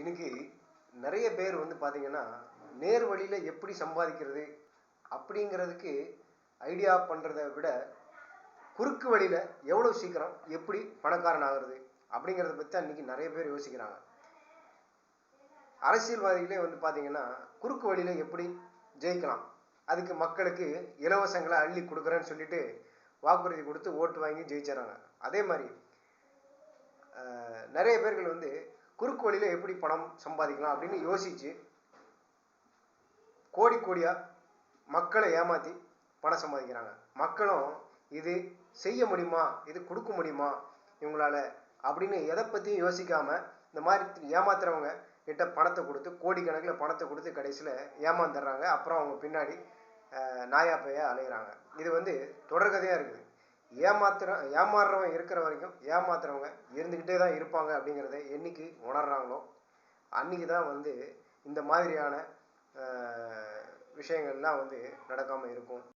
இன்னைக்கு நிறைய பேர் வந்து பார்த்தீங்கன்னா நேர் வழியில் எப்படி சம்பாதிக்கிறது அப்படிங்கிறதுக்கு ஐடியா பண்ணுறத விட குறுக்கு வழியில் எவ்வளோ சீக்கிரம் எப்படி பணக்காரன் ஆகுறது அப்படிங்கிறத பற்றி தான் இன்றைக்கி நிறைய பேர் யோசிக்கிறாங்க. அரசியல்வாதிகளே வந்து பார்த்தீங்கன்னா குறுக்கு வழியில் எப்படி ஜெயிக்கலாம்? அதுக்கு மக்களுக்கு இலவசங்களை அள்ளி கொடுக்குறேன்னு சொல்லிட்டு வாக்குறுதி கொடுத்து ஓட்டு வாங்கி ஜெயிச்சிடறாங்க. அதே மாதிரி நிறைய பேர்கள் வந்து குறுக்கு வழியில் எப்படி பணம் சம்பாதிக்கலாம் அப்படின்னு யோசிச்சு கோடி கோடியாக மக்களை ஏமாத்தி பணம் சம்பாதிக்கிறாங்க. மக்களும் இது செய்ய முடியுமா? இது கொடுக்க முடியுமா? இவங்களால அப்படின்னு எதை பற்றியும் யோசிக்காம இந்த மாதிரி ஏமாத்துறவங்க கிட்ட பணத்தை கொடுத்து கோடிக்கணக்கில் பணத்தை கொடுத்து கடைசியில் ஏமாந்துடுறாங்க. அப்புறம் அவங்க பின்னாடி நாயா பைய அலையிறாங்க. இது வந்து தொடர்கதையாக இருக்குது. ஏமாத்துற ஏமாறுறவன் இருக்கிற வரைக்கும் ஏமாத்துறவங்க இருந்துக்கிட்டே தான் இருப்பாங்க அப்படிங்கிறத என்னைக்கு உணர்றாங்களோ அன்னைக்கு தான் வந்து இந்த மாதிரியான விஷயங்கள்லாம் வந்து நடக்காமல் இருக்கும்.